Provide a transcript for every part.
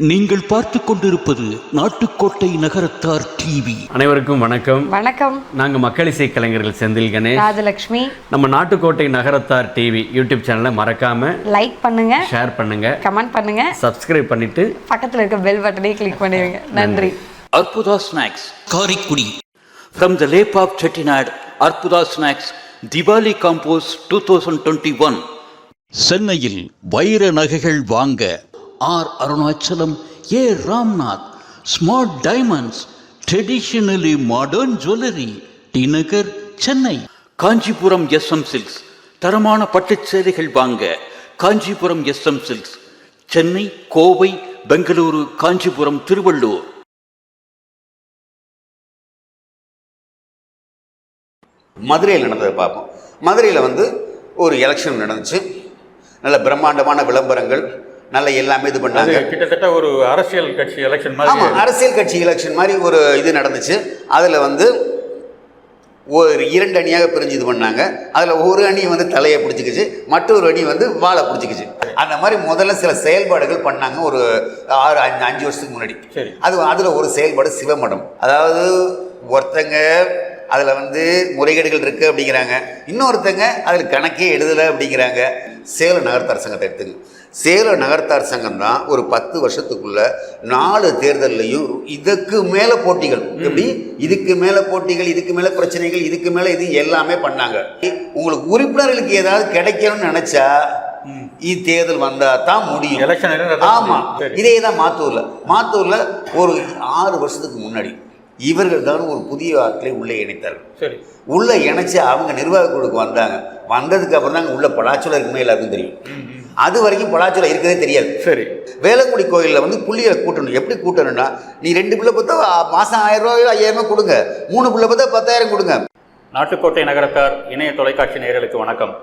நீங்கள் பார்த்து கொண்டிருப்பது நாட்டுக்கோட்டை நகரத்தார் டிவி. அனைவருக்கும் வணக்கம். வணக்கம். நாங்கள் மக்கள் இசை கலைஞர்கள் செந்தில் கணேஷ். ராஜலக்ஷ்மி. நம்ம நாட்டுக்கோட்டை நகரத்தார் டிவி யூடியூப் சேனலை மறக்காம லைக் பண்ணுங்க. ஷேர் பண்ணுங்க. கமெண்ட் பண்ணுங்க. சப்ஸ்கிரைப் பண்ணிட்டு பக்கத்துல இருக்க பெல் பட்டனையும் கிளிக் பண்ணிடுங்க. நன்றி. Arputha snacks Karaikudi. From the lap of Chettinad Arputha snacks Diwali combos two thousand twenty one சென்னையில் வைர நகைகள் வாங்க R Arunachalam A Ramnath. Smart diamonds traditionally modern jewellery T Nagar Chennai. Kanchipuram SM silks தரமான பட்டுச் சேலைகள் வாங்க Kanchipuram SM silks Chennai Kovai Bengaluru Kanchipuram Tiruvallur. மதுரையில் நடந்ததை பார்ப்போம். மதுரையில் வந்து ஒரு எலெக்ஷன் நடந்துச்சு. நல்ல பிரம்மாண்டமான விளம்பரங்கள் நல்ல எல்லாமே இது பண்ணாங்க. கிட்டத்தட்ட ஒரு அரசியல் கட்சி எலெக்ஷன் ஆமாம் மாதிரி அரசியல் கட்சி எலெக்ஷன் மாதிரி ஒரு இது நடந்துச்சு. அதில் வந்து ஒரு இரண்டு அணியாக பிரிஞ்சு இது பண்ணாங்க. அதில் ஒரு அணி வந்து தலையை பிடிச்சிக்கிச்சு மற்றொரு அணி வந்து வாழை பிடிச்சிக்கிச்சு. அந்த மாதிரி முதல்ல சில செயல்பாடுகள் பண்ணாங்க ஒரு ஆறு அஞ்சு அஞ்சு வருஷத்துக்கு முன்னாடி. அது அதில் ஒரு செயல்பாடு சிவமடம். அதாவது ஒருத்தங்க அதில் வந்து முறைகேடுகள் இருக்குது அப்படிங்கிறாங்க. இன்னொருத்தங்க அதில் கணக்கே எழுதலை அப்படிங்கிறாங்க. சேலம் நகர்த்தார் சங்கத்தை எடுத்துங்க. சேலம் நகர்த்தார் சங்கம் தான் ஒரு பத்து வருஷத்துக்குள்ள நாலு தேர்தல்லையும் இதுக்கு மேலே போட்டிகள். எப்படி? இதுக்கு மேலே போட்டிகள் இதுக்கு மேலே பிரச்சனைகள் இதுக்கு மேலே இது எல்லாமே பண்ணாங்க. உங்களுக்கு உறுப்பினர்களுக்கு ஏதாவது கிடைக்கணும்னு நினைச்சா தேர்தல் வந்தா தான் முடியும். ஆமா. இதே தான் மாத்தூர்ல. மாத்தூர்ல ஒரு ஆறு வருஷத்துக்கு முன்னாடி இவர்கள் தான் ஒரு புதிய ஆட்களை உள்ளே இணைத்தார்கள். சரி. உள்ள இணைச்சு அவங்க நிர்வாக குழுக்கு வந்தாங்க. வந்ததுக்கு அப்புறம் தாங்க உள்ள பலாச்சுரம் இருக்குமே எல்லாருக்கும் தெரியும். அது வரைக்கும் பலாச்சுரம் இருக்கதே தெரியாது. சரி. வேளங்குடி கோயிலில் வந்து புள்ளிகளை கூட்டணும். எப்படி கூட்டணும்னா நீ ரெண்டு பிள்ளை பார்த்தா மாதம் ஆயிரம் ரூபாயோ ஐயாயிரம் ரூபாய் கொடுங்க. மூணு பிள்ளை பார்த்தா பத்தாயிரம் கொடுங்க. நாட்டுக்கோட்டை நகரத்தார் இணைய தொலைக்காட்சி நேயர்களுக்கு வணக்கம்.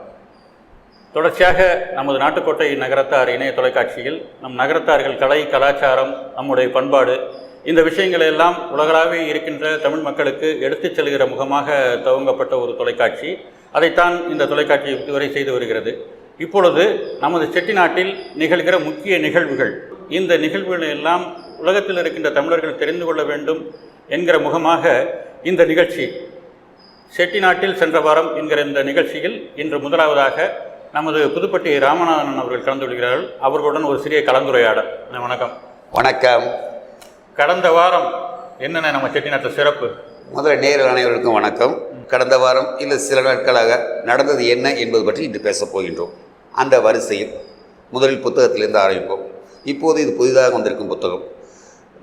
தொடர்ச்சியாக நமது நாட்டுக்கோட்டை நகரத்தார் இணைய தொலைக்காட்சியில் நம் நகரத்தார்கள் கலை கலாச்சாரம் நம்முடைய பண்பாடு இந்த விஷயங்களை எல்லாம் உலகளாவே இருக்கின்ற தமிழ் மக்களுக்கு எடுத்துச் செல்கிற முகமாக துவங்கப்பட்ட ஒரு தொலைக்காட்சி. அதைத்தான் இந்த தொலைக்காட்சி இதுவரை செய்து வருகிறது. இப்பொழுது நமது செட்டிநாட்டில் நிகழ்கிற முக்கிய நிகழ்வுகள். இந்த நிகழ்வுகளை எல்லாம் உலகத்தில் இருக்கின்ற தமிழர்கள் தெரிந்து கொள்ள வேண்டும் என்கிற முகமாக இந்த நிகழ்ச்சி செட்டிநாட்டில் சென்ற வாரம் என்கிற இந்த நிகழ்ச்சியில் இன்று முதலாவதாக நமது புதுப்பட்டி ராமநாதன் அவர்கள் கலந்து கொள்கிறார்கள். அவர்களுடன் ஒரு சிறிய கலந்துரையாடல். வணக்கம். வணக்கம். கடந்த வாரம் என்னென்ன நம்ம செட்டிநாட்டு சிறப்பு? முதல்ல நேரில் அனைவருக்கும் வணக்கம். கடந்த வாரம் இல்லை சில நாட்களாக நடந்தது என்ன என்பது பற்றி இன்று பேசப் போகின்றோம். அந்த வரிசையில் முதலில் புத்தகத்திலிருந்து ஆரம்பிப்போம். இப்போது இது புதிதாக வந்திருக்கும் புத்தகம்.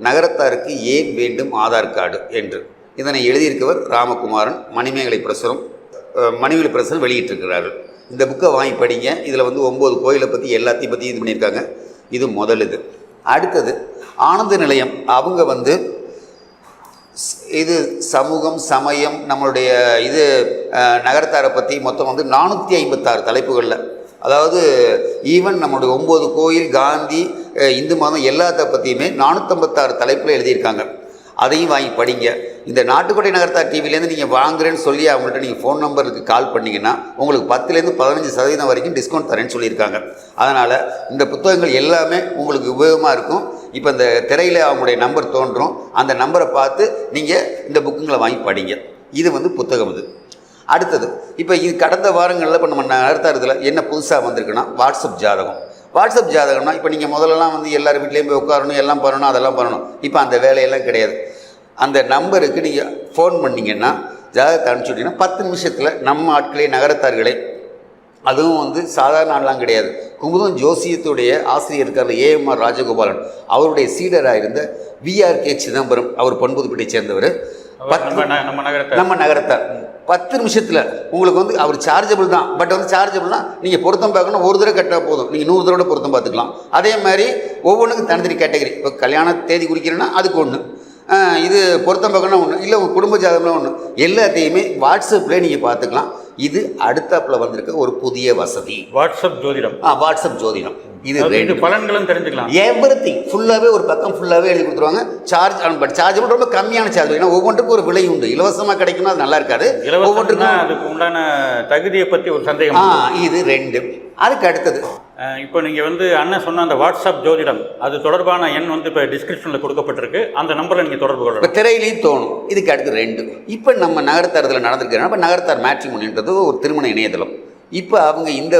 நகரத்தாருக்கு ஏன் வேண்டும் ஆதார் கார்டு என்று. இதனை எழுதியிருக்கவர் ராமகுமாரன் மணிமேகலை பிரசுரம் அஹ், மணிமேகலை பிரசுரம் வெளியிட்டிருக்கிறார்கள். இந்த புக்கை வாங்கி படிங்க. இதில் வந்து ஒம்பது கோயிலை பற்றி எல்லாத்தையும் பற்றி இது பண்ணியிருக்காங்க. இது முதல் இது. அடுத்தது ஆனந்த நிலையம். அவங்க வந்து இது சமூகம் சமயம் நம்மளுடைய இது நகரத்தாரை பற்றி மொத்தம் வந்து நானூற்றி ஐம்பத்தாறு தலைப்புகளில். அதாவது ஈவன் நம்மளுடைய ஒம்பது கோயில் காந்தி இந்து மதம் எல்லாத்த பற்றியுமே நானூற்றம்பத்தாறு தலைப்பில் எழுதியிருக்காங்க. அதையும் வாங்கி படிங்க. இந்த நாட்டுக்கோட்டை நகர்த்தார் டிவிலேருந்து நீங்கள் வாங்குறேன்னு சொல்லி அவங்கள்ட்ட நீங்கள் ஃபோன் நம்பருக்கு கால் பண்ணிங்கன்னா உங்களுக்கு பத்துலேருந்து பதினஞ்சு சதவீதம் வரைக்கும் டிஸ்கவுண்ட் தரேன்னு சொல்லியிருக்காங்க. அதனால் இந்த புத்தகங்கள் எல்லாமே உங்களுக்கு உபயோகமாக இருக்கும். இப்போ இந்த திரையில் அவங்களுடைய நம்பர் தோன்றும். அந்த நம்பரை பார்த்து நீங்கள் இந்த புக்குங்களை வாங்கி படிங்க. இது வந்து புத்தகம் இது. அடுத்தது இப்போ இது கடந்த வாரங்களில் இப்போ நம்ம நடத்துறதுல என்ன புதுசாக வந்திருக்குன்னா வாட்ஸ்அப் ஜாதகம். வாட்ஸ்அப் ஜாதகம்னா இப்போ நீங்கள் முதல்லலாம் வந்து எல்லார் வீட்லேயும் போய் உட்காரணும் எல்லாம் பண்ணணும் அதெல்லாம் பண்ணணும். இப்போ அந்த வேலையெல்லாம் கிடையாது. அந்த நம்பருக்கு நீங்கள் ஃபோன் பண்ணீங்கன்னா ஜாதகத்தை அனுப்பிச்சி விட்டீங்கன்னா பத்து நிமிஷத்தில் நம்ம ஆட்களே நகரத்தார்களே அதுவும் வந்து சாதாரண ஆள்லாம் கிடையாது. குமுதம் ஜோசியத்துடைய ஆசிரியர் இருக்கார் ஏஎம்ஆர் ராஜகோபாலன். அவருடைய சீடராக இருந்த விஆர் கே சிதம்பரம் அவர் பண்புதுப்பட்டை சேர்ந்தவர். அவர் நம்ம நகரத்தார். பத்து நிமிஷத்தில் உங்களுக்கு வந்து அவர் சார்ஜபிள் தான். பட் வந்து சார்ஜபிள்னா நீங்கள் பொருத்தம் பார்க்கணும் ஒரு தடவை கட்டினா போதும். நீங்கள் நூறு தடவை பொருத்தம் பார்த்துக்கலாம். அதே மாதிரி ஒவ்வொன்றுக்கும் தனித்தனி கேட்டகரி இப்போ கல்யாண தேதி குறிக்கிறேன்னா அதுக்கு ஒன்று இது பொருத்தம் பார்க்கணும் ஒன்று இல்லை உங்கள் குடும்ப ஜாதகம்னா ஒன்று எல்லாத்தையுமே வாட்ஸ்அப்பில் நீங்கள் பார்த்துக்கலாம் இது அடுத்தாப்பில் வந்திருக்க ஒரு புதிய வசதி. வாட்ஸ்அப் ஜோதிடம். ஆ வாட்ஸ்அப் ஜோதிடம். இது ரெண்டு. பலன்களும் தெரிஞ்சுக்கலாம். எவ்ரி திங் ஃபுல்லாகவே ஒரு பக்கம் ஃபுல்லாகவே எழுதி கொடுத்துருவாங்க. சார்ஜ் பட் சார்ஜ் ரொம்ப கம்மியான சார்ஜ் ஏன்னா ஒவ்வொன்றுக்கும் ஒரு விலை உண்டு. இலவசமாக கிடைக்கும்னா அது நல்லா இருக்காது. ஒவ்வொன்றுக்கும் அதுக்கு உண்டான தகுதியை பற்றி ஒரு ஆ சந்தேகம் இது ரெண்டு. அதுக்கு அடுத்தது. இப்போ நீங்கள் வந்து அண்ணன் சொன்ன அந்த வாட்ஸ்அப் ஜோதிடம் அது தொடர்பான எண் வந்து இப்போ டிஸ்கிரிப்ஷனில் கொடுக்கப்பட்டிருக்கு. அந்த நம்பரில் நீங்கள் தொடர்பு இப்போ திரையிலையும் தோணும். இதுக்கு அடுத்து ரெண்டு. இப்போ நம்ம நகரத்தாரத்தில் நடந்திருக்கிறோம் இப்போ நகரத்தார் மேட்ரிமோனின்றது ஒரு திருமண இணையதளம். இப்போ அவங்க இந்த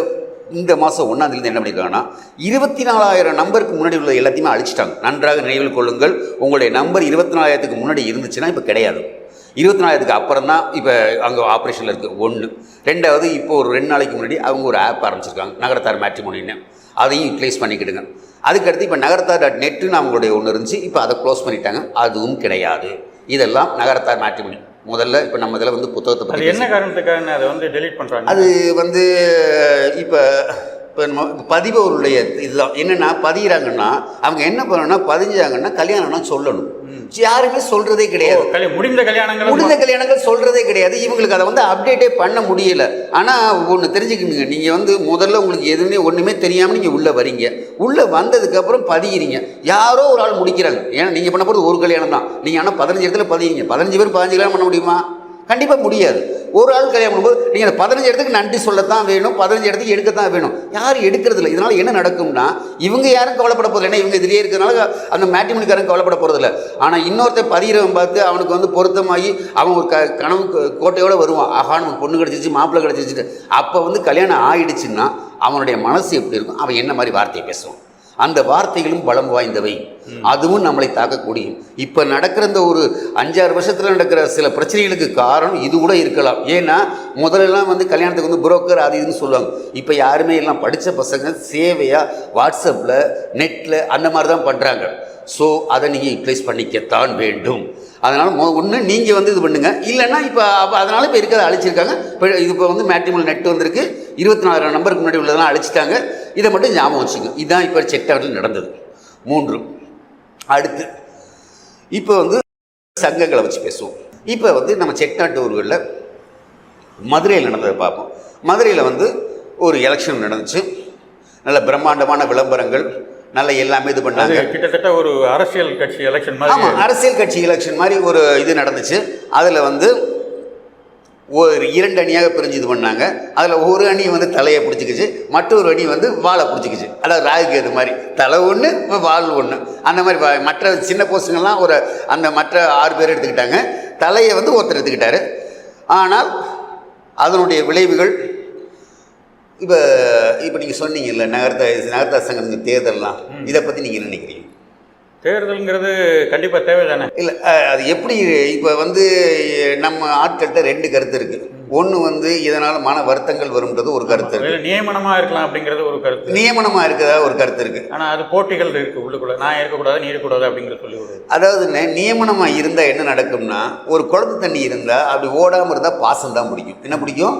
இந்த மாதம் ஒன்றாந்தேதி என்ன பண்ணியிருக்காங்கன்னா இருபத்தி நாலாயிரம் நம்பருக்கு முன்னாடி உள்ள எல்லாத்தையுமே அழிச்சிட்டாங்க. நன்றாக நினைவில் கொள்ளுங்கள். உங்களுடைய நம்பர் இருபத்தி நாலாயிரத்துக்கு முன்னாடி இருந்துச்சுன்னா இப்போ கிடையாது. இருபத்தி நாலாயிரத்துக்கு அப்புறம் தான் இப்போ அங்கே ஆப்ரேஷனில் இருக்குது ஒன்று ரெண்டாவது இப்போ ஒரு ரெண்டு நாளைக்கு முன்னாடி அவங்க ஒரு ஆப் ஆரம்பிச்சிருக்காங்க. நகரத்தார் மேட்ரிமோனின்னு அதையும் யூட்டிலைஸ் பண்ணிக்கிடுங்க. அதுக்கடுத்து இப்போ நகரத்தார் டாட் நெட்டுன்னு அவங்களுடைய ஒன்று இருந்துச்சு. இப்போ அதை க்ளோஸ் பண்ணிட்டாங்க. அதுவும் கிடையாது. இதெல்லாம் நகரத்தார் மேட்ரிமோனி முதல்ல இப்போ நம்ம இதில் வந்து புத்தகத்தை பற்றி என்ன காரணத்துக்காக அதை வந்து டெலீட் பண்ணுறாங்க அது வந்து இப்போ இப்போ நம்ம பதிபவருடைய இதுதான். என்னென்னா பதிகிறாங்கன்னா அவங்க என்ன பண்ணணும்னா பதிஞ்சாங்கன்னா கல்யாணம்னா சொல்லணும். யாருமே சொல்கிறதே கிடையாது. முடிந்த கல்யாணங்கள் முடிந்த கல்யாணங்கள் சொல்கிறதே கிடையாது. இவங்களுக்கு அதை வந்து அப்டேட்டே பண்ண முடியல. ஆனால் ஒன்று தெரிஞ்சுக்கணுங்க. நீங்கள் வந்து முதல்ல உங்களுக்கு எதுவுமே ஒன்றுமே தெரியாமல் நீங்கள் உள்ளே வரீங்க. உள்ளே வந்ததுக்கப்புறம் பதிகிறீங்க யாரோ ஒரு ஆள் முடிக்கிறாங்க. ஏன்னா நீங்கள் பண்ண போகிறது ஒரு கல்யாணம் தான் நீங்கள் ஆனால் பதினஞ்சு இடத்துல பதிகிறீங்க பதினஞ்சு பேர் பதினஞ்சு கல்யாணம் பண்ண முடியுமா? கண்டிப்பாக முடியாது. ஒரு ஆள் கல்யாணம் பண்ணும்போது நீங்கள் அந்த பதினஞ்சு இடத்துக்கு நன்றி சொல்லத்தான் வேணும் பதினஞ்சு இடத்துக்கு எடுக்கத்தான் வேணும். யாரும் எடுக்கிறது இல்லை இதனால் என்ன நடக்கும்னா இவங்க யாரும் கவலைப்பட போகிறது ஏன்னா இவங்க இதுலேயே இருக்கிறதுனால அந்த மேட்ரிமோனிக்காரன் கவலைப்பட போகிறதில்ல ஆனால் இன்னொருத்தன் பதிகிறவன் பார்த்து அவனுக்கு வந்து பொருத்தமாகி அவன் ஒரு க கனவு கோட்டையோடு வருவான். ஆஹா நமக்கு பொண்ணு கிடச்சிச்சு மாப்பிள்ளை கிடச்சிச்சுட்டு அப்போ வந்து கல்யாணம் ஆயிடுச்சுன்னா அவனுடைய மனசு எப்படி இருக்கும்? அவன் என்ன மாதிரி வார்த்தையை பேசுவான்? அந்த வார்த்தைகளும் பலம் வாய்ந்தவை. அதுவும் நம்மளை தாக்கக்கூடியும் இப்போ நடக்கிற இந்த ஒரு அஞ்சாறு வருஷத்தில் நடக்கிற சில பிரச்சனைகளுக்கு காரணம் இது கூட இருக்கலாம். ஏன்னா முதல்லலாம் வந்து கல்யாணத்துக்கு வந்து புரோக்கர் அது இதுன்னு சொல்லுவாங்க. இப்போ யாருமே எல்லாம் படித்த பசங்க சேவையாக வாட்ஸ்அப்பில் நெட்டில் அந்த மாதிரி தான் பண்ணுறாங்க ஸோ அதை நீங்கள் யூட்டிலைஸ் பண்ணிக்கத்தான் வேண்டும். அதனால் ஒன்று நீங்கள் வந்து இது பண்ணுங்கள் இல்லைன்னா இப்போ அப்போ அதனால் இப்போ இருக்கிறத அழிச்சிருக்காங்க. இப்போ இது இப்போ வந்து மேட்ரிமல் நெட் வந்திருக்கு. இருபத்தி நாலாயிரம் நம்பருக்கு முன்னாடி உள்ளதெல்லாம் அழிச்சிட்டாங்க. இதை மட்டும் ஞாபகம் வச்சுக்கோங்க இதுதான் இப்போ செக்டாரில் நடந்தது. மூன்று அடுத்து இப்போ வந்து சங்கங்களை வச்சு பேசுவோம். இப்போ வந்து நம்ம செக்நாட்டு ஊர்களில் மதுரையில் நடந்ததை பார்ப்போம். மதுரையில் வந்து ஒரு எலெக்ஷன் நடந்துச்சு. நல்ல பிரம்மாண்டமான விளம்பரங்கள் நல்ல எல்லாமே இது பண்ணாங்க. கிட்டத்தட்ட ஒரு அரசியல் கட்சி எலெக்ஷன் மாதிரி ஆமாம் அரசியல் கட்சி எலெக்ஷன் மாதிரி ஒரு இது நடந்துச்சு. அதில் வந்து ஒரு இரண்டு அணியாக பிரிஞ்சு இது பண்ணாங்க. அதில் ஒரு அணி வந்து தலையை பிடிச்சிக்கிச்சு மற்றொரு அணி வந்து வாழை பிடிச்சிக்கிச்சு. அதாவது ராகுக்கு அது மாதிரி. தலை ஒன்று வால் ஒன்று அந்த மாதிரி மற்ற சின்ன போஸ்ட்டுங்கள்லாம் ஒரு அந்த மற்ற ஆறு பேர் எடுத்துக்கிட்டாங்க. தலையை வந்து ஒருத்தர் எடுத்துக்கிட்டாரு. ஆனால் அதனுடைய விளைவுகள் இப்போ இப்போ நீங்கள் சொன்னீங்கல்ல நகர்த்த நகர்த்த சங்கத்துக்கு தேர்தல்லாம் இதை பற்றி நீங்கள் நினைக்கிறீங்க? தேர்தலுங்கிறது கண்டிப்பாக தேவை தானே இல்லை அது எப்படி இப்போ வந்து நம்ம ஆட்கள்கிட்ட ரெண்டு கருத்து இருக்குது ஒன்று வந்து இதனால் மன வருத்தங்கள் வரும்ன்றது ஒரு கருத்து இருக்குது நியமனமாக இருக்கலாம் அப்படிங்கிறது ஒரு கருத்து நியமனமாக இருக்கிறதா ஒரு கருத்து இருக்குது ஆனால் அது போட்டிகள் இருக்குது உள்ளுக்குள்ள. நான் இருக்கக்கூடாது நீ இருக்கக்கூடாது அப்படிங்கிறது சொல்லி அதாவது நியமனமாக இருந்தால் என்ன நடக்கும்னா ஒரு குளத்து தண்ணி இருந்தால் அப்படி ஓடாமல் இருந்தால் பாசம் தான் பிடிக்கும். என்ன பிடிக்கும்?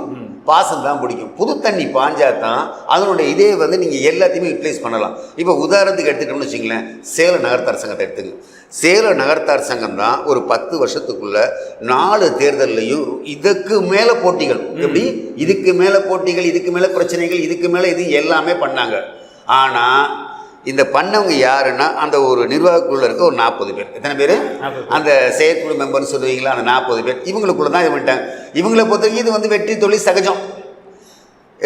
பாசம் தான் பிடிக்கும். புது தண்ணி பாஞ்சா தான் அதனுடைய இதே வந்து நீங்கள் எல்லாத்தையுமே யூட்டிலைஸ் பண்ணலாம். இப்போ உதாரணத்துக்கு எடுத்துக்கிட்டோம்னு வச்சுங்களேன் சேலம் நகர்த்தார் சங்கத்தை எடுத்துங்க சேலம் நகர்த்தார் சங்கம் தான் ஒரு பத்து வருஷத்துக்குள்ள நாலு தேர்தல்லையும் இதுக்கு மேலே போட்டிகள். எப்படி? இதுக்கு மேலே போட்டிகள் இதுக்கு மேலே பிரச்சனைகள் இதுக்கு மேலே இது எல்லாமே பண்ணாங்க. ஆனால் இந்த பண்ணவங்க யாருன்னா அந்த ஒரு நிர்வாகக்குள்ள இருக்க ஒரு நாற்பது பேர். எத்தனை பேர்? அந்த செயற்குழு மெம்பர்னு சொல்லுவீங்களா அந்த நாற்பது பேர். இவங்களுக்குள்ள தான் இது பண்ணிட்டாங்க இவங்களை பொறுத்த வரைக்கும் இது வந்து வெற்றி தொழில் சகஜம்.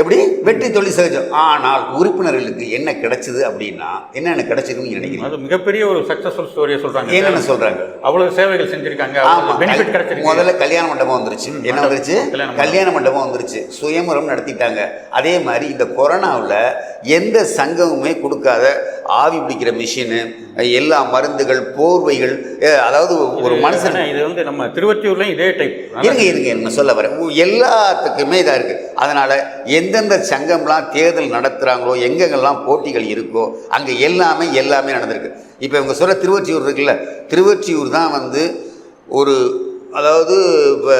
எப்படி? வெற்றி தொழில் சகஜம். ஆனால் உறுப்பினர்களுக்கு என்ன கிடைச்சது அப்படின்னா என்னென்ன கிடைச்சதுன்னு நினைக்கிறீங்க? அது மிகப்பெரிய ஒரு சக்ஸஸ்ஃபுல் ஸ்டோரியை சொல்கிறாங்க என்னென்ன சொல்றாங்க? அவ்வளவு சேவைகள் செஞ்சிருக்காங்க ஆமா. பெனிஃபிட் கிடைச்சிருக்கு. முதல்ல கல்யாண மண்டபம் வந்துருச்சு. என்ன வந்துருச்சு? கல்யாண மண்டபம். வந்துருச்சு. சுயம்பரம் நடத்திட்டாங்க. அதே மாதிரி இந்த கொரோனாவில் எந்த சங்கமுமே கொடுக்காத ஆவி பிடிக்கிற மிஷினு எல்லா மருந்துகள் போர்வைகள் அதாவது ஒரு மனுஷன் இது வந்து நம்ம திருவற்றியூர்லயும் இதே டைப் இருங்க இருங்க நான் சொல்ல வரேன். எல்லாத்துக்குமே இதாக இருக்குது அதனால் எந்தெந்த சங்கம்லாம் தேர்தல் நடத்துகிறாங்களோ எங்கெங்கெல்லாம் போட்டிகள் இருக்கோ அங்கே எல்லாமே எல்லாமே நடந்திருக்கு. இப்போ இவங்க சொல்கிற திருவொற்றியூர் இருக்குல்ல திருவொற்றியூர் தான் வந்து ஒரு அதாவது இப்போ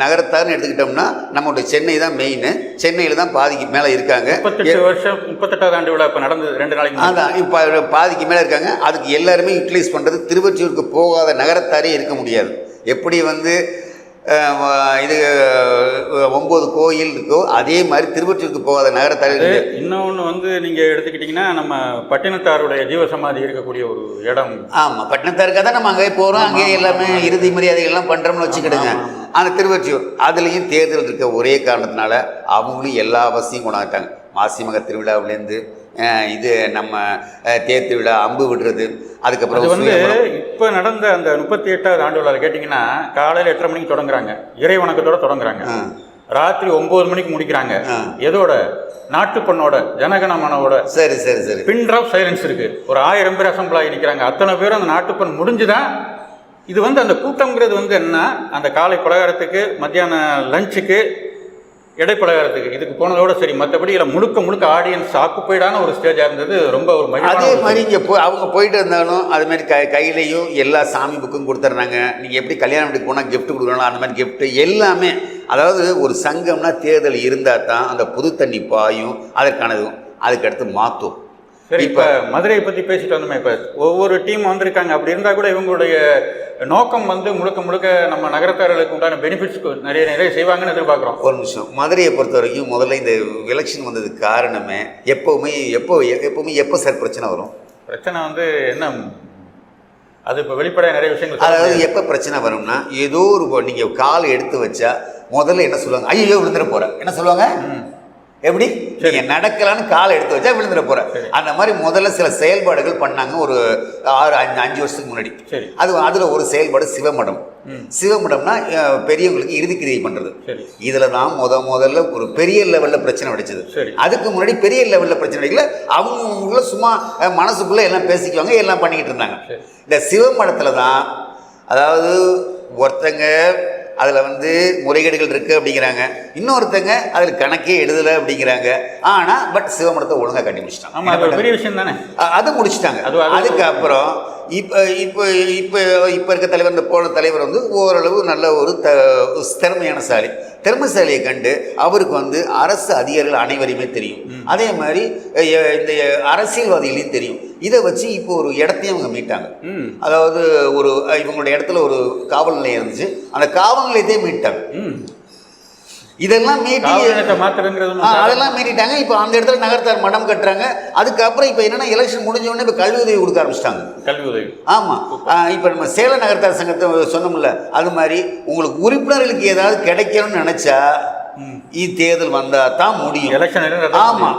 நகரத்தார்னு எடுத்துக்கிட்டோம்னா நம்மளுடைய சென்னை தான் மெயின் சென்னையில் தான் பாதிக்கு மேலே இருக்காங்க. வருஷம் முப்பத்தெட்டாவது ஆண்டு விழா இப்ப நடந்தது ரெண்டு நாளைக்கு. அதான் இப்போ பாதிக்கு மேலே இருக்காங்க. அதுக்கு எல்லாருமே யூட்டிலைஸ் பண்ணுறது திருவொற்றியூருக்கு போகாத நகரத்தாரே இருக்க முடியாது. எப்படி வந்து இது ஒம்பது கோயில் இருக்கோ அதே மாதிரி திருவொற்றியூருக்கு போகாத அது இருக்கு இன்னொன்று வந்து நீங்க எடுத்துக்கிட்டிங்கன்னா நம்ம பட்டினத்தாருடைய ஜீவசமாதி இருக்கக்கூடிய ஒரு இடம். ஆமாம் பட்டினத்தாருக்காக தான் நம்ம அங்கே போகிறோம் அங்கேயே எல்லாமே இறுதி மரியாதைகள்லாம் பண்ணுறோம்னு வச்சுக்கிடுங்க. அந்த திருவொற்றியூர் அதுலேயும் தேர்தல் இருக்க ஒரே காரணத்தினால அவங்களும் எல்லா வசதியும் கொண்டாட்டாங்க மாசிமக திருவிழாவிலேருந்து இது நம்ம அஹ், தேர் திருவிழா அம்பு விடுறது. அதுக்கப்புறம் அது வந்து. இப்போ நடந்த அந்த முப்பத்தி எட்டாவது ஆண்டு விழாவில் கேட்டிங்கன்னா காலையில் எட்டரை மணிக்கு தொடங்குறாங்க. இறை வணக்கத்தோட தொடங்குறாங்க. ராத்திரி ஒன்பது மணிக்கு முடிக்கிறாங்க. எதோட? நாட்டுப்பண்ணோட ஜனகணமனோட. சரி சரி சரி. பின் ட்ராப் சைலன்ஸ் இருக்கு. ஒரு ஆயிரம் பேர் அசம்பிள் ஆகி நிற்கிறாங்க அத்தனை பேரும் அந்த நாட்டுப்பண் முடிஞ்சுதான் இது வந்து அந்த கூட்டம்ங்கிறது வந்து என்ன? அந்த காலை பலகாரத்துக்கு மத்தியான லஞ்சுக்கு இடைப்பலகாரத்துக்கு இதுக்கு போனதோட சரி மற்றபடி இதில் முழுக்க முழுக்க ஆடியன்ஸ் ஆக்குப்பைடான ஒரு ஸ்டேஜாக இருந்தது. ரொம்ப ஒரு அதே மாதிரி இங்கே போய் அவங்க போயிட்டு இருந்தாலும் அது மாதிரி க கையிலையும் எல்லா சாமி புக்கும் கொடுத்துட்றாங்க. நீங்கள் எப்படி கல்யாணம் வீட்டுக்கு போனால் gift கொடுக்கணும் அந்த மாதிரி gift எல்லாமே அதாவது ஒரு சங்கம்னா தேர்தல் இருந்தால் தான் அந்த புது தண்ணி பாயும் அதற்கானதும் அதுக்கடுத்து மாற்றும் சரி இப்போ மதுரையை பற்றி பேசிட்டு வந்தோமே இப்போ ஒவ்வொரு டீம் வந்திருக்காங்க. அப்படி இருந்தால் கூட இவங்களுடைய நோக்கம் வந்து முழுக்க முழுக்க நம்ம நகரத்தார்களுக்கு உண்டான பெனிஃபிட்ஸ் நிறைய நிறைய செய்வாங்கன்னு எதிர்பார்க்குறோம். ஒரு நிமிஷம். மதுரையை பொறுத்த வரைக்கும் முதல்ல இந்த எலெக்ஷன் வந்ததுக்கு காரணமே எப்போவுமே எப்போ எப்போவுமே எப்போ சார் பிரச்சனை வரும்? பிரச்சனை வந்து என்ன? அது இப்போ வெளிப்படையாக நிறைய விஷயங்கள் அதாவது. எப்போ பிரச்சனை வரும்னா ஏதோ ஒரு நீங்கள் கால் எடுத்து வச்சா முதல்ல என்ன சொல்லுவாங்க? ஐயோ விழுந்துட போகிறேன் என்ன சொல்லுவாங்க? எப்படி? நீங்க நடக்கலான்னு கால் எடுத்து வச்சா விழுந்துட போற. அந்த மாதிரி முதல்ல சில செயல்பாடுகள் பண்ணாங்க ஒரு ஆறு அஞ்சு அஞ்சு வருஷத்துக்கு முன்னாடி. அது அதுல ஒரு செயல்பாடு சிவமடம். சிவமடம்னா பெரியவங்களுக்கு இறுதி கிரியை பண்றது. சரி. இதுல தான் முத முதல்ல ஒரு பெரிய லெவல்ல பிரச்சனை வெடிச்சது. சரி. அதுக்கு முன்னாடி பெரிய லெவல்ல பிரச்சனை வெடிக்கல. அவங்களுக்குள்ள சும்மா மனசுக்குள்ள எல்லாம் பேசிக்குவாங்க எல்லாம் பண்ணிக்கிட்டு இருந்தாங்க. இந்த சிவமடத்துல தான் அதாவது ஒருத்தங்க அதில் வந்து முறைகேடுகள் இருக்குது அப்படிங்கிறாங்க. இன்னொருத்தங்க அதில் கணக்கே எழுதலை அப்படிங்கிறாங்க. ஆனால் பட் சிவமடத்தை ஒழுங்காக ஒரு பெரிய விஷயம் தானே அது முடிச்சிட்டாங்க. அது- அது- அதுக்கப்புறம் இப்போ இப்போ இப்போ இப்போ இருக்க தலைவர் இந்த போன தலைவர் வந்து ஓரளவு நல்ல ஒரு த திறமையானசாலி திறமைசாலியை கண்டு அவருக்கு வந்து அரசு அதிகாரிகள் அனைவரையுமே தெரியும். அதே மாதிரி இந்த அரசியல்வாதிகளையும் தெரியும். இதை வச்சு இப்போ ஒரு இடத்தையும் அவங்க மீட்டாங்க. அதாவது ஒரு இவங்களுடைய இடத்துல ஒரு காவல் நிலையம் இருந்துச்சு. அந்த காவல் நிலையத்தையே மீட்டாங்க. இதெல்லாம் மீட்டி அதெல்லாம் மீறிட்டாங்க இப்போ அந்த இடத்துல நகரத்தார் மடம் கட்டுறாங்க. அதுக்கப்புறம் இப்போ என்னன்னா எலெக்ஷன் முடிஞ்ச உடனே இப்போ கல்வி உதவி கொடுக்க ஆரம்பிச்சிட்டாங்க. கல்வி உதவி. ஆமாம் இப்போ நம்ம சேல நகரத்தார் சங்கத்தை சொன்னோம்ல அது மாதிரி உங்களுக்கு உறுப்பினர்களுக்கு ஏதாவது கிடைக்கணும்னு நினச்சா தேர்தல் வந்தால் தான் முடியும். எலெக்ஷன் ஆமாம்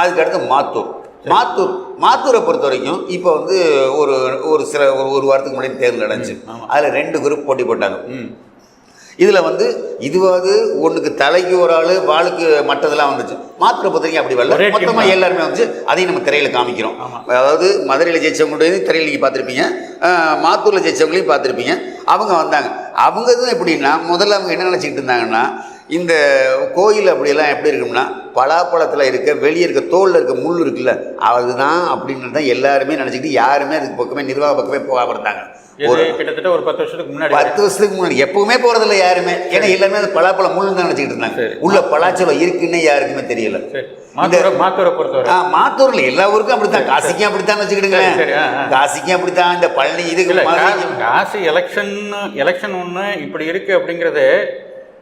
அதுக்கடுத்து மாத்தூர். மாத்தூர் மாத்தூரை பொறுத்த வரைக்கும் இப்போ வந்து ஒரு ஒரு சில ஒரு ஒரு வாரத்துக்கு முன்னாடி தேர்தல் நடந்துச்சு. அதில் ரெண்டு குரூப் போட்டி போட்டாங்க. இதில் வந்து இதுவாது ஒன்றுக்கு தலைக்கு ஒரு ஆள் வாளுக்கு மற்றதெல்லாம் வந்துச்சு. மாத்திரை பொறுத்தவரைக்கும் அப்படி வரல. மொத்தமாக தான். எல்லாருமே வந்துச்சு. அதையும் நம்ம திரையில் காமிக்கிறோம். அதாவது மதுரையில் ஜெயிச்சவங்களுடைய திரையில் நீங்கள் பார்த்துருப்பீங்க. மாத்தூரில் ஜெயிச்சவங்களையும் பார்த்துருப்பீங்க. அவங்க வந்தாங்க. அவங்க இதுவும் எப்படின்னா முதல்ல அவங்க என்ன நினச்சிக்கிட்டு இருந்தாங்கன்னா இந்த கோயில் அப்படியெல்லாம் எப்படி இருக்கும்னா பலாப்பழத்தில் இருக்க வெளியே இருக்க தோலில் இருக்க முள் இருக்குல்ல அதுதான் அப்படின்னு தான் எல்லாருமே நினச்சிக்கிட்டு யாருமே அதுக்கு பக்கமே நிர்வாக பக்கமே போகாம இருந்தாங்க. இது ஒரு கிட்டத்தட்ட ஒரு பத்து வருஷத்துக்கு முன்னாடி. பத்து வருஷத்துக்கு முன்னாடி எப்பவுமே போறதில்ல யாருமே. ஏன்னா எல்லாருமே அது பலாப்பழம் முள்ளு தான் நினைச்சிட்டு இருந்தாங்க. உள்ள பலாச்சலம் இருக்குன்னு யாருக்குமே தெரியல. மாத்தூரை பொறுத்தவரை. ஆ, மாத்தூர்ல எல்லா ஊருக்கும் அப்படித்தான். காசிக்கும் அப்படித்தான் வச்சுக்கிடுங்களேன். காசிக்கும் அப்படித்தான். இந்த பழனி இதுக்கு கா- காசு எலெக்ஷன் எலெக்ஷன் ஒன்று இப்படி இருக்கு அப்படிங்கிறது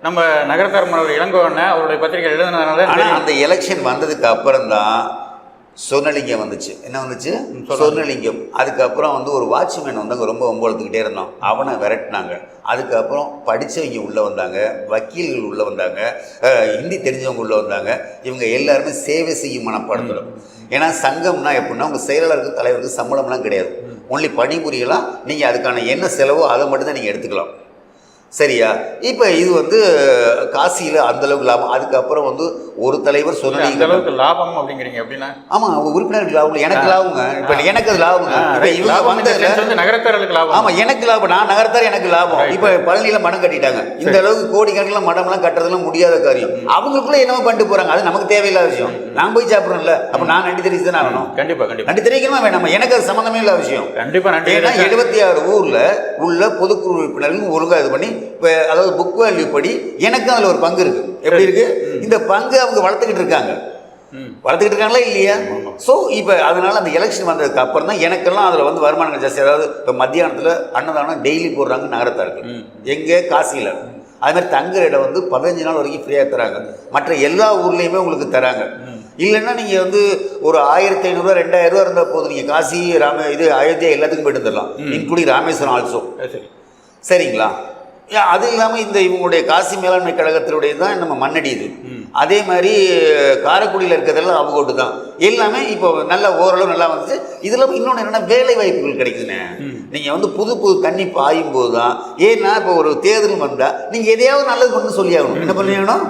நம்ம நகரத்தார் மன்னர் இளங்கோவனை அவருடைய பத்திரிகை எழுதுனதுனால. அந்த எலெக்ஷன் வந்ததுக்கு அப்புறம் தான் சொர்ணலிங்கம் வந்துச்சு. என்ன வந்துச்சு? சொர்ணலிங்கம். அதுக்கப்புறம் வந்து ஒரு வாட்ச்மேன் வந்தாங்க ரொம்ப ஒம்பளத்துக்கிட்டே இருந்தோம் அவனை விரட்டினாங்க. அதுக்கப்புறம் படித்தவங்க உள்ளே வந்தாங்க வக்கீல்கள் உள்ளே வந்தாங்க ஹிந்தி தெரிஞ்சவங்க உள்ளே வந்தாங்க. இவங்க எல்லாருமே சேவை செய்யும் மனப்பாடத்தில். ஏன்னா சங்கம்னா எப்படின்னா உங்கள் செயலாளருக்கு தலைவருக்கு சம்பளம்லாம் கிடையாது. ஒன்லி பணிபுரியலாம் நீங்கள் அதுக்கான என்ன செலவோ அதை மட்டும் தான் நீங்கள் எடுத்துக்கலாம். சரியா? இப்போ இது வந்து காசியில் அந்த அளவுக்கு லாபம். அதுக்கப்புறம் வந்து ஒரு தலைவர் சொன்னீங்க அளவுக்கு லாபம் அப்படிங்கிறீங்க. அப்படின்னா ஆமாம் உறுப்பினருக்கு லாபம் எனக்கு லாபங்க. இப்போ எனக்கு அது லாபங்க இவங்க வந்ததுல நகரத்தார்களுக்கு லாபம். ஆமா எனக்கு லாபம் நான் நகரத்தார் எனக்கு லாபம். இப்போ பழனியில மடம் கட்டிட்டாங்க. இந்த அளவுக்கு கோடிக்கணக்கில் மடம்லாம் கட்டுறதுலாம் முடியாத காரியம். அவங்களுக்குள்ள என்னமோ பண்ணிட்டு போறாங்க. அது நமக்கு தேவையில்லாத விஷயம். நான் போய் சாப்பிட்றோம்ல அப்போ நான் நன்றி தெரிவித்து தானே ஆகணும். கண்டிப்பா கண்டிப்பா. நன்றி தெரிவிக்கணுமா வேணாமா? எனக்கு அது சம்மந்தமே இல்லாத விஷயம். கண்டிப்பா நன்றி ஏன்னா எழுபத்தி ஆறு ஊர்ல உள்ள பொதுக்குழு உறுப்பினர்கள் ஒழுங்கா இது பண்ணி அதாவது புக் வேல்யூ படி எனக்கும் அதுல ஒரு பங்கு இருக்கு. எப்படி இருக்கு? இந்த பங்கு அவங்க வளர்த்துக்கிட்டு இருக்காங்க. வளர்த்துக்கிட்டு இருக்காங்களா இல்லையா? ஸோ இப்போ அதனால அந்த எலெக்ஷன் வந்ததுக்கு அப்புறம் தான் எனக்கெல்லாம் அதில் வந்து வருமானங்கள் ஜாஸ்தி. அதாவது இப்போ மத்தியானத்தில் அன்னதானம் டெய்லி போடுறாங்க நகரத்தாருக்கு எங்கே? காசியில். அது மாதிரி தங்குற இடம் வந்து பதினஞ்சு நாள் வரைக்கும் ஃப்ரீயாக தராங்க. மற்ற எல்லா ஊர்லேயுமே உங்களுக்கு தராங்க. இல்லைன்னா நீங்கள் வந்து ஒரு ஆயிரத்தி ஐநூறுரூவா ரெண்டாயிரம் ரூபா இருந்தால் போதும். நீங்கள் காசி ராம இது அயோத்தியா எல்லாத்துக்கும் போயிட்டு வந்துடலாம் இன்க்ளூடிங் ராமேஸ்வரம் ஆல்சோ சரி. சரிங்களா? அது இல்லாமல் இந்த இவங்களுடைய காசி மேலாண்மை கழகத்தினுடைய தான் நம்ம மண்ணடி இது. அதே மாதிரி காரைக்குடியில் இருக்கிறதெல்லாம் அவங்க ஓட்டு தான். எல்லாமே இப்போ நல்லா ஓரளவு நல்லா வந்துச்சு. இதில் இன்னொன்று என்னென்னா வேலை வாய்ப்புகள் கிடைக்குதுண்ணே. நீங்கள் வந்து புது புது தண்ணி பாயும் போது தான் ஏன்னா இப்போ ஒரு தேர்தல் வந்தால் நீங்கள் எதையாவது நல்லது பண்ணு சொல்லி ஆகணும் என்ன பண்ணி ஆகணும்?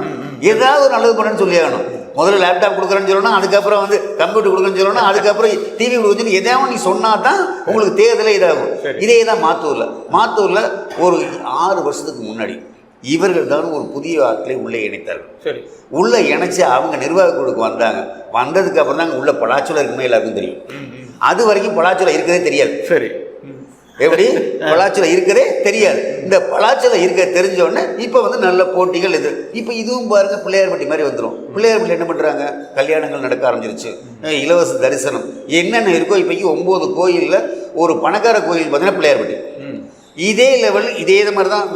ஏதாவது நல்லது பண்ணுன்னு சொல்லி ஆகணும் முதல்ல லேப்டாப் கொடுக்குறேன்னு சொல்லணும் அதுக்கப்புறம் வந்து கம்ப்யூட்டர் கொடுக்குறேன்னு சொல்லணும் அதுக்கப்புறம் டிவி கொடுக்குறேன்னு எதாவது நீ சொன்னா தான் உங்களுக்கு தேர்தலே இதாகும். இதே தான் மாத்தூரில். மாத்தூரில் ஒரு ஆறு வருஷத்துக்கு முன்னாடி இவர்கள் தான் ஒரு புதிய ஆட்களை உள்ளே இணைத்தார்கள். சரி. உள்ளே இணைச்சு அவங்க நிர்வாக குழுக்கு வந்தாங்க. வந்ததுக்கு அப்புறம் தான் உள்ள பலாச்சுரம் இருக்குமே எல்லாருக்கும் தெரியும். அது வரைக்கும் பலாச்சுரம் இருக்கதே தெரியாது. சரி. எப்படி? பலாச்சலம் இருக்கதே தெரியாது. இந்த பலாச்சுரம் இருக்க தெரிஞ்சோடனே இப்போ வந்து நல்ல போட்டிகள் இது. இப்போ இதுவும் பாருங்க பிள்ளையார்பட்டி மாதிரி வந்துடும் பிள்ளையார்பட்டி என்ன பண்ணுறாங்க கல்யாணங்கள் நடக்க ஆரம்பிச்சிருச்சு. இலவச தரிசனம். என்னென்ன இருக்கோ இப்போக்கி ஒம்பது கோயிலில் ஒரு பணக்கார கோயில் பார்த்தீங்கன்னா பிள்ளையார்பட்டி. இதே லெவல் இதே மாதிரி தான்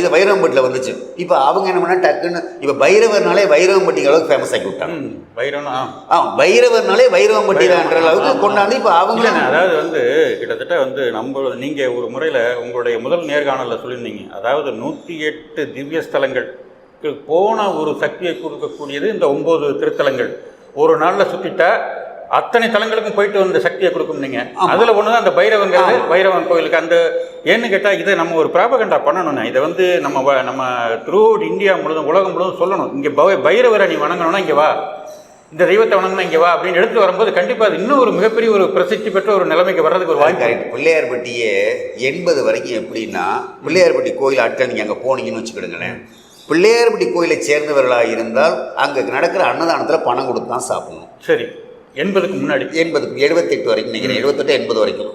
இது வைரவம்பட்டியில் வந்துச்சு. இப்போ அவங்க என்ன பண்ணா டக்குன்னு இப்போ பைரவர்னாலே வைரவம்பட்டிக்கு அளவுக்கு ஃபேமஸ் ஆக்கி விட்டாங்க. ம் வைரம்னா ஆ ஆ பைரவர்னாலே வைரவம்பட்டி தான்ன்ற அளவுக்கு கொண்டாந்து இப்போ அவங்க இல்லைண்ணே அதாவது வந்து கிட்டத்தட்ட வந்து நம்ம நீங்கள் ஒரு முறையில் உங்களுடைய முதல் நேர்காணலில் சொல்லியிருந்தீங்க. அதாவது நூற்றி எட்டு திவ்ய ஸ்தலங்களுக்கு போன ஒரு சக்தியை கொடுக்கக்கூடியது இந்த ஒம்பது திருத்தலங்கள். ஒரு நாளில் சுற்றிட்டா அத்தனை தலங்களுக்கும் போயிட்டு வந்த சக்தியை கொடுக்கும் நீங்க. அதில் ஒன்று தான் அந்த பைரவங்கிறது. பைரவன் கோயிலுக்கு அந்த ஏன்னு கேட்டால் இதை நம்ம ஒரு ப்ராபகண்டா பண்ணணும்ண்ணே இதை வந்து நம்ம வ- நம்ம த்ரூ இந்தியா முழுதும் உலகம் முழுதும் சொல்லணும். இங்கே பைரவரை நீ வணங்கணும்னா இங்கே வா. இந்த தெய்வத்தை வணங்கணும் இங்கே வா அப்படின்னு எடுத்து வரும்போது கண்டிப்பாக அது இன்னும் ஒரு மிகப்பெரிய ஒரு பிரசித்தி பெற்ற ஒரு நிலைமைக்கு வர்றதுக்கு ஒரு வாய்ப்பு. கரெக்ட் பிள்ளையார்பட்டியே எண்பது வரைக்கும் எப்படின்னா பிள்ளையார்பட்டி கோயில் ஆட்கள் நீங்கள் அங்கே போனீங்கன்னு வச்சுக்கிடுங்களேன் பிள்ளையார்பட்டி கோயிலை சேர்ந்தவர்களாக இருந்தால் அங்கே நடக்கிற அன்னதானத்தில் பணம் கொடுத்து தான் சாப்பிடணும். சரி. எண்பதுக்கு முன்னாடி. எண்பதுக்கு எழுபத்தெட்டு வரைக்கும் நினைக்கிறேன். எழுபத்தெட்டு எண்பது வரைக்கும்.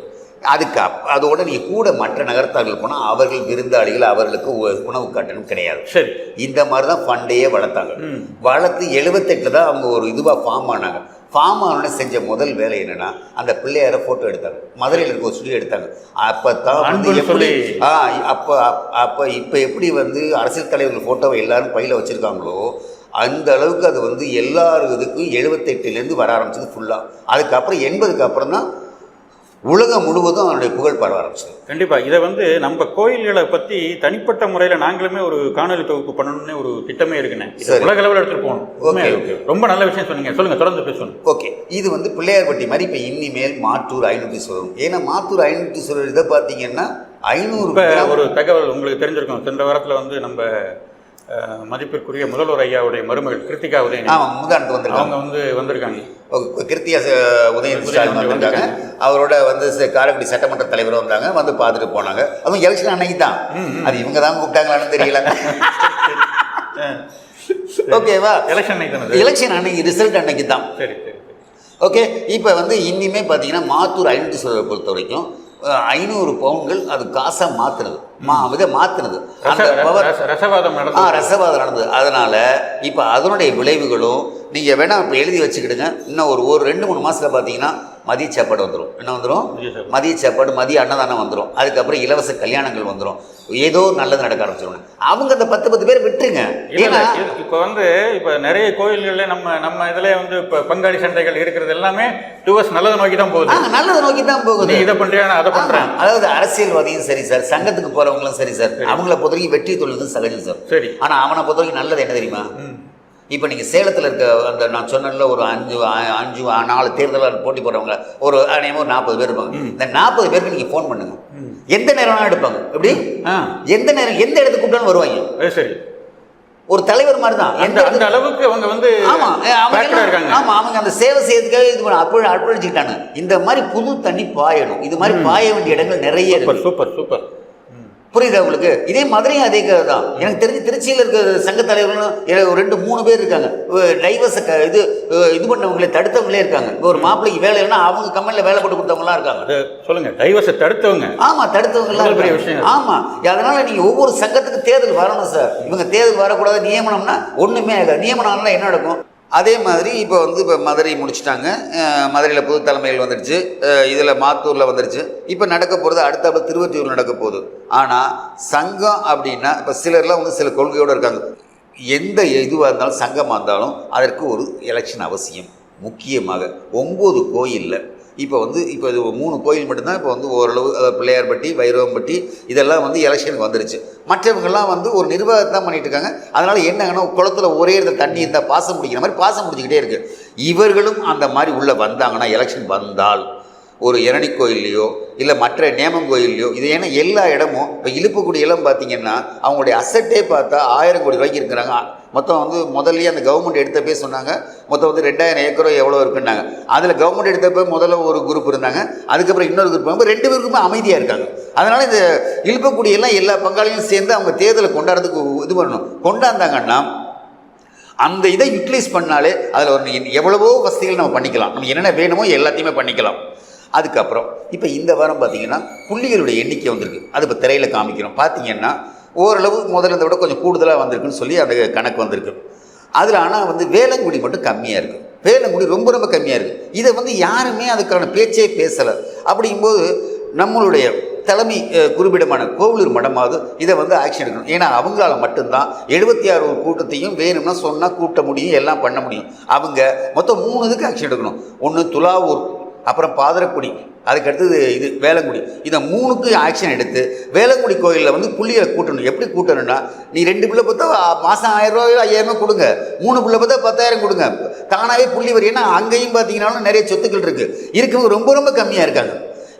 அதுக்கு அப் அதோட நீங்கள் கூட மற்ற நகரத்தார்கள் போனால் அவர்கள் விருந்தாளிகள் அவர்களுக்கு உணவு கட்டணம் கிடையாது. சரி. இந்த மாதிரி தான் ஃபண்டையே வளர்த்தாங்க. வளர்த்து எழுபத்தெட்டில் தான் அவங்க ஒரு இதுவாக ஃபார்ம் ஆனாங்க. ஃபார்ம் ஆனோடனே செஞ்ச முதல் வேலை என்னன்னா அந்த பிள்ளையார ஃபோட்டோ எடுத்தாங்க. மதுரையில் இருக்க ஒரு ஸ்டுடியோ எடுத்தாங்க. அப்போ தான் வந்து எப்படி. ஆ அப்போ அப்போ இப்போ எப்படி வந்து அரசியல் தலைவர்கள் ஃபோட்டோவை எல்லாரும் பையில் வச்சுருக்காங்களோ அந்த அளவுக்கு அது வந்து எல்லார் இதுக்கும் எழுபத்தெட்டுலேருந்து வர ஆரம்பிச்சது ஃபுல்லாக அதுக்கப்புறம் எண்பதுக்கு அப்புறம் தான் உலகம் முழுவதும் அவனுடைய புகழ் பரவ ஆரம்பிச்சது. கண்டிப்பா. இதை வந்து நம்ம கோயில்களை பத்தி தனிப்பட்ட முறையில் நாங்களுமே ஒரு காணொலி தொகுப்பு பண்ணணும்னு ஒரு திட்டமே இருக்குண்ணே. உலக அளவில் எடுத்துட்டு போகணும். ரொம்ப நல்ல விஷயம் சொன்னீங்க. சொல்லுங்க தொடர்ந்து பேசணும் ஓகே. இது வந்து பிள்ளையார்பட்டி மாதிரி இப்போ இனிமேல் மாத்தூர் ஐநூற்றீஸ்வரர் ஏன்னா மாத்தூர் ஐநூற்றீஸ்வரர் இதை பார்த்தீங்கன்னா ஐநூறு ஒரு தகவல் உங்களுக்கு தெரிஞ்சிருக்கும். சென்ற வாரத்தில் வந்து நம்ம மதிப்பிற்குரிய முதல்வர் ஐயாவுடைய மருமகள் கிருத்திகா உதயநிதி. ஆமாம் முதானத்து வந்திருக்காங்க. அவங்க வந்து வந்திருக்காங்க. கிருத்தியா உதயநிதி ஸ்டாலின் வந்திருக்காங்க. அவரோட வந்து காரைக்குடி சட்டமன்ற தலைவர் வந்தாங்க வந்து பார்த்துட்டு போனாங்க. அதுவும் எலெக்ஷன் அன்னைக்கு தான். அது இவங்க தான் கூப்பிட்டாங்களான்னு தெரியல. ஓகேவா எலெக்ஷன் அன்னைக்கு? எலெக்ஷன் அன்னைக்கு ரிசல்ட் அன்னைக்கு தான். சரி. ஓகே இப்போ வந்து இனிமே பார்த்தீங்கன்னா மாத்தூர் ஐநூற்றி பொறுத்த வரைக்கும் ஐநூறு பவுன்கள் அது காசாக மாற்றுனது மா இதை மாற்றுனது அந்த பவர் ரச- ரசவாதம் ஆ நடந்து ரசவாதம் நடந்தது. அதனால் இப்போ அதனுடைய விளைவுகளும் நீங்கள் வேணால் இப்போ எழுதி வச்சுக்கிடுங்க. இன்னும் ஒரு ஒரு ரெண்டு மூணு மாதத்தில் பார்த்தீங்கன்னா மதிய சாப்பாடு வந்துடும் என்ன வந்துடும் மதிய சாப்பாடு. மதிய அன்னதானம் வந்துடும் அதுக்கப்புறம் இலவச கல்யாணங்கள் வந்துடும் ஏதோ நல்லது நடக்க ஆரம்பிச்சிடும் அவங்க அந்த பத்து பத்து பேர் விட்டுருங்க. ஏன்னா இப்ப வந்து இப்ப நிறைய கோயில்கள்ல நம்ம நம்ம இதுல வந்து இப்ப பங்காளி சண்டைகள் இருக்கிறது எல்லாமே டுவர்ஸ் நல்லதை நோக்கி தான் ஆ, போகுது நல்லதை நோக்கி தான் போகுது இதை பண்றியா நான் அதை ஆமா. பண்றேன் அதாவது அரசியல்வாதியும் சரி சார். சங்கத்துக்கு போறவங்களும் சரி சார். அவங்கள பொறுத்த வரைக்கும் வெற்றி தொழில் சகஜம் சார். சரி. ஆனா அவனை பொறுத்த வரைக்கும் நல்லது என்ன தெரியுமா? இப்போ நீங்கள் சேலத்தில் இருக்க அந்த நான் சொன்னேன்ல ஒரு அஞ்சு அஞ்சு நாலு தேர்தலில் போட்டி போடுறவங்க ஒரு அநேகமாக ஒரு நாற்பது பேர் இருப்பாங்க. இந்த நாற்பது பேருக்கு நீங்கள் ஃபோன் பண்ணுங்க. எந்த நேரம்னா எடுப்பாங்க. எப்படி? எந்த நேரம் எந்த இடத்துக்கு கூப்பிட்டாலும் வருவாங்க. சரி. ஒரு தலைவர் மாதிரி தான் அந்த எந்த அந்த அளவுக்கு அவங்க வந்து ஆமா ஆமா அவங்க அந்த சேவை செய்யறதுக்காக இது பண்ண அற்பழி இந்த மாதிரி புது தண்ணி பாயணும். இது மாதிரி பாய வேண்டிய இடங்கள் நிறைய சூப்பர் சூப்பர். புரியுதா உங்களுக்கு? இதே மதுரையும் அதே கதை தான். எனக்கு தெரிஞ்சு திருச்சியில் இருக்க சங்க தலைவர்களும் ரெண்டு மூணு பேர் இருக்காங்க. டைவர்ஸை இது இது பண்ணவங்களே தடுத்தவங்களே இருக்காங்க. ஒரு மாப்பிள்ளைக்கு வேலை இல்லைன்னா அவங்க கம்பெனியில் வேலை போட்டு கொடுத்தவங்களாம் இருக்காங்க. சொல்லுங்க. டைவர்ஸை தடுத்தவங்க. ஆமா தடுத்தவங்கலாம் இவ்வளவு பெரிய. விஷயம். ஆமா. அதனால நீங்க ஒவ்வொரு சங்கத்துக்கு தேர்தல் வரணும் சார் இவங்க தேர்தல் வரக்கூடாது நியமனம்னா ஒண்ணுமே ஆகாது. நியமனம்னா என்ன நடக்கும்? அதே மாதிரி இப்போ வந்து இப்போ மதுரை முடிச்சுட்டாங்க. மதுரையில் புது தலைமையில் வந்துடுச்சு. இதில் மாத்தூரில் வந்துடுச்சு. இப்போ நடக்க போகிறது அடுத்த திருவற்றியூர் நடக்க போகுது. ஆனால் சங்கம் அப்படின்னா இப்போ சிலர்லாம் வந்து சில கொள்கையோடு இருக்காங்க. எந்த இதுவாக இருந்தாலும் சங்கமாக இருந்தாலும் அதற்கு ஒரு எலெக்ஷன் அவசியம். முக்கியமாக ஒம்பது கோயிலில் இப்போ வந்து இப்போ இது மூணு கோயில் மட்டும்தான் இப்போ வந்து ஓரளவு பிள்ளையார்பட்டி வைரவம்பட்டி இதெல்லாம் வந்து எலெக்ஷனுக்கு வந்துருச்சு. மற்றவங்கெல்லாம் வந்து ஒரு நிர்வாகத்தை தான் பண்ணிட்டு இருக்காங்க அதனால் என்னங்கன்னா குளத்துல ஒரே இடத்துல தண்ணி இருந்தால் பாசம் முடிக்கிற மாதிரி பாசம் முடிச்சுக்கிட்டே இருக்குது இவர்களும் அந்த மாதிரி உள்ளே வந்தாங்கன்னா எலெக்ஷன் வந்தால் ஒரு இரணி கோயில்லையோ இல்லை மற்ற நேமம் கோயில்லையோ இது ஏன்னா எல்லா இடமும் இப்போ இழுப்புக்குடி இடம் பார்த்தீங்கன்னா அவங்களுடைய அசட்டே பார்த்தா ஆயிரம் கோடி ரூபாய்க்கு இருக்கிறாங்க. மொத்தம் வந்து முதல்லயே அந்த கவர்மெண்ட் எடுத்தப்பே சொன்னாங்க. மொத்தம் வந்து ரெண்டாயிரம் ஏக்கரோ எவ்வளோ இருக்குன்னாங்க. அதில் கவர்மெண்ட் எடுத்தப்போ முதல்ல ஒரு குரூப் இருந்தாங்க. அதுக்கப்புறம் இன்னொரு குரூப் இப்போ ரெண்டு பேருக்குமே அமைதியாக இருக்காங்க. அதனால் இந்த இழுப்பக்குடி எல்லாம் எல்லா பங்காளியும் சேர்ந்து அவங்க தேர்தலை கொண்டாடுறதுக்கு இது பண்ணணும். கொண்டாந்தாங்கன்னா அந்த இதை யூட்டிலைஸ் பண்ணாலே அதில் ஒரு எவ்வளவோ வசதிகள் நம்ம பண்ணிக்கலாம். நம்ம என்னென்ன வேணுமோ எல்லாத்தையுமே பண்ணிக்கலாம். அதுக்கப்புறம் இப்போ இந்த வாரம் பார்த்தீங்கன்னா புள்ளிகளுடைய எண்ணிக்கை வந்திருக்கு. அது இப்போ திரையில் காமிக்கிறோம். பார்த்தீங்கன்னா ஓரளவு முதல்ல விட கொஞ்சம் கூடுதலாக வந்திருக்குன்னு சொல்லி அந்த கணக்கு வந்திருக்கு. அதில் ஆனால் வந்து வேலங்குடி மட்டும் கம்மியாக இருக்குது வேலங்குடி ரொம்ப ரொம்ப கம்மியாக இருக்குது இதை வந்து யாருமே அதுக்கான பேச்சே பேசலை. அப்படிங்கும்போது நம்மளுடைய தலைமை குறிப்பிடமான கோவிலூர் மடமாவது இதை வந்து ஆக்ஷன் எடுக்கணும். ஏன்னா அவங்களால மட்டும்தான் எழுபத்தி ஆறு ஒரு கூட்டத்தையும் வேணும்னா சொன்னால் கூட்ட முடியும் எல்லாம் பண்ண முடியும். அவங்க மொத்தம் மூணு இதுக்கு ஆக்ஷன் எடுக்கணும். ஒன்று துலாவூர் அப்புறம் பாதரக்குடி அதுக்கடுத்தது இது வேளங்குடி இதை மூணுக்கு ஆக்ஷன் எடுத்து வேளங்குடி கோயிலில் வந்து புள்ளியை கூட்டணும். எப்படி கூட்டணும்னா நீ ரெண்டு பிள்ளை பார்த்தா மாதம் ஆயிரம் ரூபாயோ ஐயாயிரம் கொடுங்க. மூணு பிள்ளை பார்த்தா பத்தாயிரம் கொடுங்க. தானாகவே புள்ளி வரி ஏன்னா அங்கேயும் பார்த்தீங்கன்னாலும் நிறைய சொத்துக்கள் இருக்குது இருக்கவங்க ரொம்ப ரொம்ப கம்மியாக இருக்காங்க.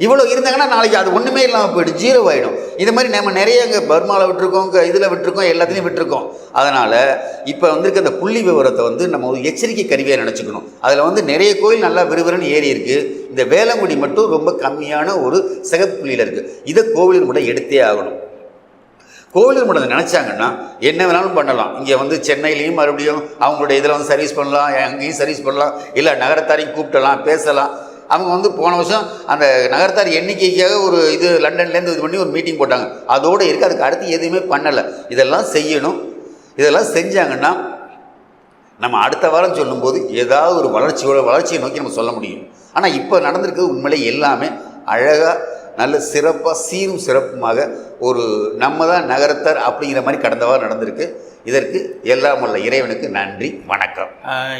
இவ்வளோ இருந்தாங்கன்னா நாளைக்கு அது ஒன்றுமே இல்லாமல் போயிடும் ஜீரோ ஆகிடும் இது மாதிரி நம்ம நிறைய இங்கே பர்மாவில் விட்டுருக்கோம் இதில் விட்டுருக்கோம் எல்லாத்துலேயும் விட்டுருக்கோம். அதனால் இப்போ வந்திருக்க அந்த புள்ளி விவரத்தை வந்து நம்ம ஒரு எச்சரிக்கை கருவியாக நினச்சிக்கணும். அதில் வந்து நிறைய கோயில் நல்லா விறுவிறுன்னு ஏறி இருக்குது இந்த வேளங்குடி மட்டும் ரொம்ப கம்மியான ஒரு சிகப்பு புள்ளியில் இருக்குது இதை கோவிலின் மட்டும் எடுத்தே ஆகணும். கோவிலூர் மட்டும் நினச்சாங்கன்னா என்ன வேணாலும் பண்ணலாம். இங்கே வந்து சென்னையிலையும் மறுபடியும் அவங்களுடைய இதில் வந்து சர்வீஸ் பண்ணலாம் அங்கேயும் சர்வீஸ் பண்ணலாம். இல்லை நகரத்தாரையும் கூப்பிடலாம் பேசலாம். அவங்க வந்து போன வருஷம் அந்த நகரத்தார் எண்ணிக்கைக்காக ஒரு இது லண்டன்லேருந்து இது பண்ணி ஒரு மீட்டிங் போட்டாங்க. அதோடு இருக்குது அதுக்கு அடுத்து எதுவுமே பண்ணலை. இதெல்லாம் செய்யணும். இதெல்லாம் செஞ்சாங்கன்னா நம்ம அடுத்த வாரம் சொல்லும்போது ஏதாவது ஒரு வளர்ச்சியோட வளர்ச்சியை நோக்கி நம்ம சொல்ல முடியும். ஆனால் இப்போ நடந்திருக்கிறது உண்மையிலே எல்லாமே அழகாக நல்ல சிறப்பாக சீரும் சிறப்புமாக ஒரு நம்ம தான் நகரத்தார் அப்படிங்கிற மாதிரி கடந்த வாரம் நடந்திருக்கு. இதற்கு எல்லாம் உள்ள இறைவனுக்கு நன்றி வணக்கம்.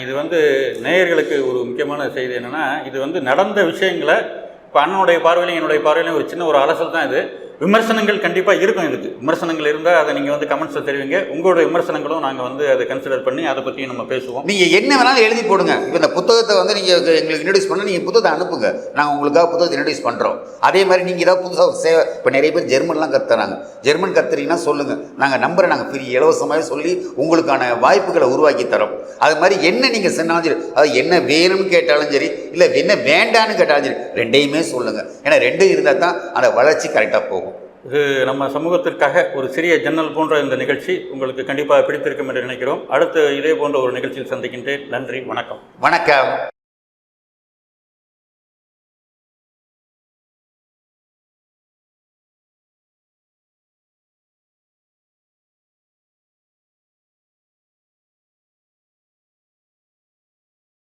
இது வந்து நேயர்களுக்கு ஒரு முக்கியமான செய்தி என்னென்னா இது வந்து நடந்த விஷயங்களை இப்போ அண்ணனுடைய பார்வையிலையும் என்னுடைய பார்வையிலையும் ஒரு சின்ன ஒரு அலசல் தான் இது. விமர்சனங்கள் கண்டிப்பாக இருக்கும் இதுக்கு விமர்சனங்கள் இருந்தால் அதை நீங்கள் வந்து கமெண்ட்ஸில் தெரிவிங்க. உங்களோட விமர்சனங்களும் நாங்கள் வந்து அதை கன்சிடர் பண்ணி அதை பற்றியும் நம்ம பேசுவோம். நீங்கள் என்ன வேணாலும் எழுதி போடுங்க. இப்போ இந்த புத்தகத்தை வந்து நீங்கள் எங்களுக்கு இன்ட்ரடியூஸ் பண்ண நீங்கள் புத்தகத்தை அனுப்புங்க. நாங்கள் உங்களுக்காக புத்தகத்தை இன்ட்ரடியூஸ் பண்ணுறோம் அதே மாதிரி நீங்கள் ஏதாவது புதுசாக ஒரு சேவை இப்போ நிறைய பேர் ஜெர்மன்லாம் கத்துறாங்க. ஜெர்மன் கத்துறீங்கன்னா சொல்லுங்கள் நாங்கள் நம்பரை நாங்கள் ஃப்ரீ இலவசமாகவே சொல்லி உங்களுக்கான வாய்ப்புகளை உருவாக்கி தரோம். அது மாதிரி என்ன நீங்கள் சொன்னாலும் சரி அது என்ன வேணும்னு கேட்டாலும் சரி இல்லை என்ன வேண்டான்னு கேட்டாலும் சரி ரெண்டையுமே சொல்லுங்கள் ஏன்னா ரெண்டும் இருந்தால் தான் அந்த வளர்ச்சி கரெக்டாக போகும். இது நம்ம சமூகத்திற்காக ஒரு சிறிய ஜன்னல் போன்ற இந்த நிகழ்ச்சி உங்களுக்கு கண்டிப்பாக பிடித்திருக்கும் என்று நினைக்கிறோம். அடுத்து இதே போன்ற ஒரு நிகழ்ச்சியில் சந்திக்கின்றேன். நன்றி வணக்கம். வணக்கம்.